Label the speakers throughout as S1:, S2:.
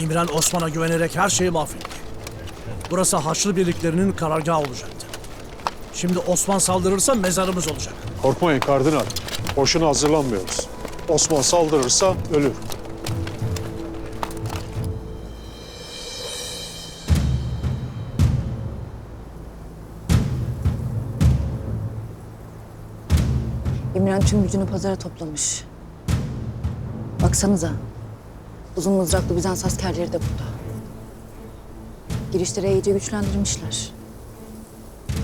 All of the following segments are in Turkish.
S1: İmren Osman'a güvenerek her şeyi mahvetti. Burası Haçlı birliklerinin karargahı olacaktı. Şimdi Osman saldırırsa mezarımız olacak.
S2: Korkmayın kardinal. Boşuna hazırlanmıyoruz. Osman saldırırsa ölür.
S3: İmren tüm gücünü pazara toplamış. Baksanıza. Uzun mızraklı Bizans askerleri de burada. Girişleri iyice güçlendirmişler.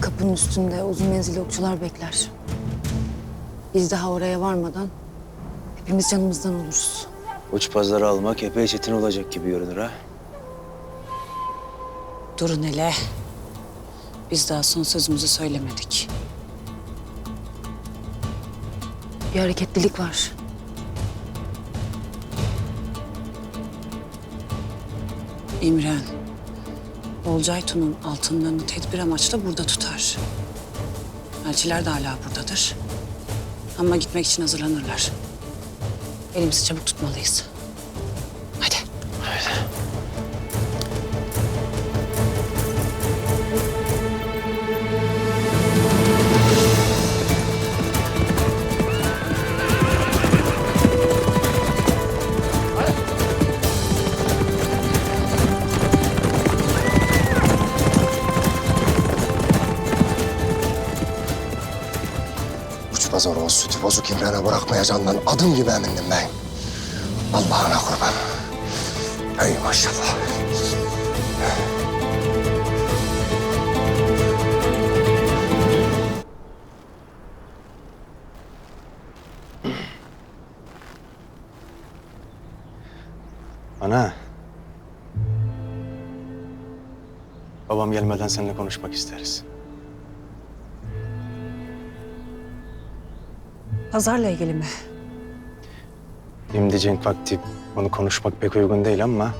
S3: Kapının üstünde uzun menzilli okçular bekler. Biz daha oraya varmadan hepimiz canımızdan oluruz.
S4: Uç pazarı almak epey çetin olacak gibi görünür ha.
S5: Durun hele. Biz daha son sözümüzü söylemedik.
S3: Bir hareketlilik var.
S5: İmren, Olcaytun'un altınlarını tedbir amaçlı burada tutar. Elçiler de hala buradadır. Ama gitmek için hazırlanırlar. Elimizi çabuk tutmalıyız.
S6: Pazar o sütü bozuk İmren'e bırakmayacağından adım gibi emindim ben. Allah'ına kurban. Ey maşallah.
S4: Ana. Babam gelmeden seninle konuşmak isteriz.
S5: Pazarla ilgili mi?
S4: Şimdi cenk vakti bunu konuşmak pek uygun değil ama...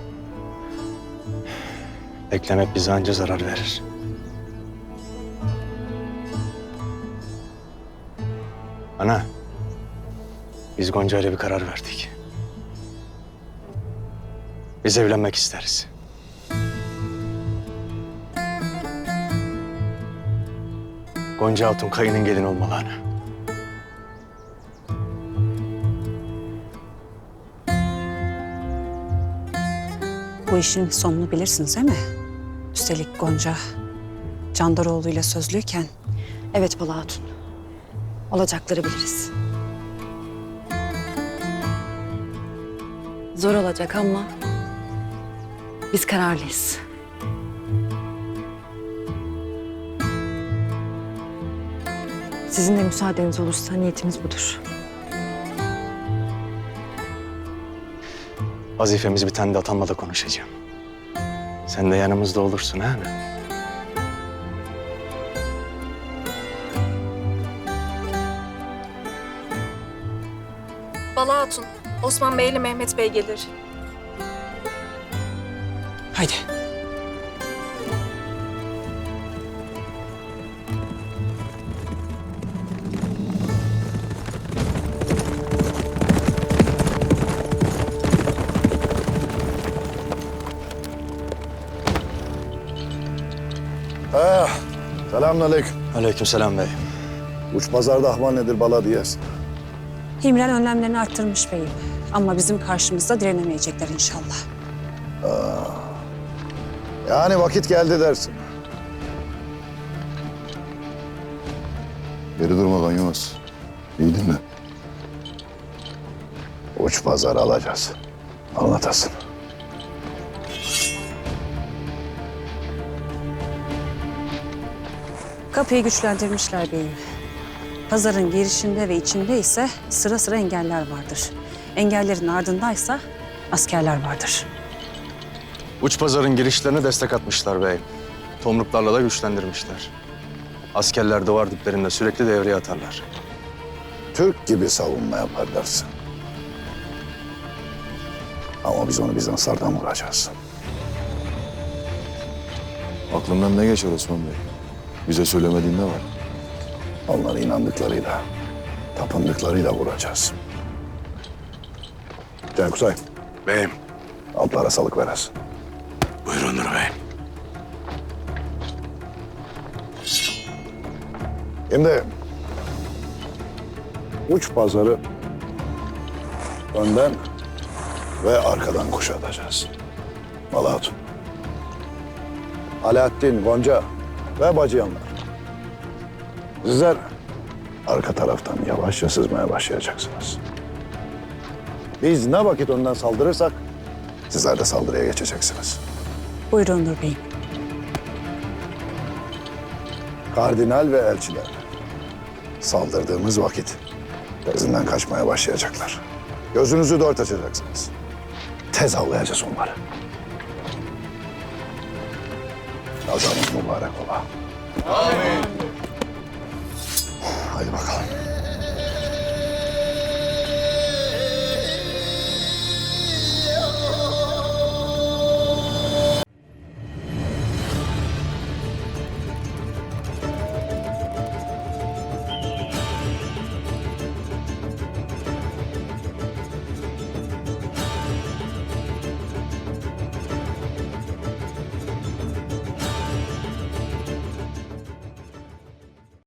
S4: ...beklemek bize anca zarar verir. Ana. Biz Gonca ile bir karar verdik. Biz evlenmek isteriz. Gonca Hatun kayının gelin olmalı ana.
S5: Bu işin sonunu bilirsiniz değil mi? Üstelik Gonca, Candaroğlu ile sözlüyken
S3: Evet Bala Hatun. Olacakları biliriz. Zor olacak ama biz kararlıyız. Sizin de müsaadeniz olursa niyetimiz budur.
S4: Vazifemiz biten de atanmada konuşacağım. Sen de yanımızda olursun ha ana?
S7: Bala Hatun, Osman Bey ile Mehmet Bey gelir.
S5: haydi.
S8: Selamünaleyküm.
S4: Aleykümselam bey.
S8: Uç pazarda ahval nedir bala diyersin.
S5: İmren önlemlerini arttırmış beyim. Ama bizim karşımızda direnemeyecekler inşallah.
S8: Yani vakit geldi dersin. Geri durma Yunus. İyi dinle. Uç pazar alacağız. Anlatasın.
S5: Kapıyı güçlendirmişler beyim. Pazarın girişinde ve içinde ise sıra sıra engeller vardır. Engellerin ardındaysa askerler vardır.
S4: Uç pazarın girişlerine destek atmışlar bey. Tomruklarla da güçlendirmişler. Askerler de var diplerinde sürekli devreye atarlar.
S8: Türk gibi savunma yapar dersin. Ama biz onu Bizanslardan vuracağız.
S9: Aklından ne geçer Osman Bey? Bize söylemediğin ne var?
S8: Onları inandıklarıyla, tapındıklarıyla vuracağız. Can Kuzey,
S4: Beyim.
S8: Altlara salık veresin.
S9: Buyurun Onur Bey.
S8: Şimdi uç pazarı önden ve arkadan kuşatacağız. Mala Hatun. Alaaddin, Gonca ve bacıyanlar. Sizler arka taraftan yavaşça sızmaya başlayacaksınız. Biz ne vakit önden saldırırsak sizler de saldırıya geçeceksiniz.
S5: Buyurun Onur Bey'im.
S8: Kardinal ve elçiler saldırdığımız vakit tezinden kaçmaya başlayacaklar. Gözünüzü dört açacaksınız. Tez avlayacağız onları. Kazamız mübarek ola. Amin. Haydi bakalım.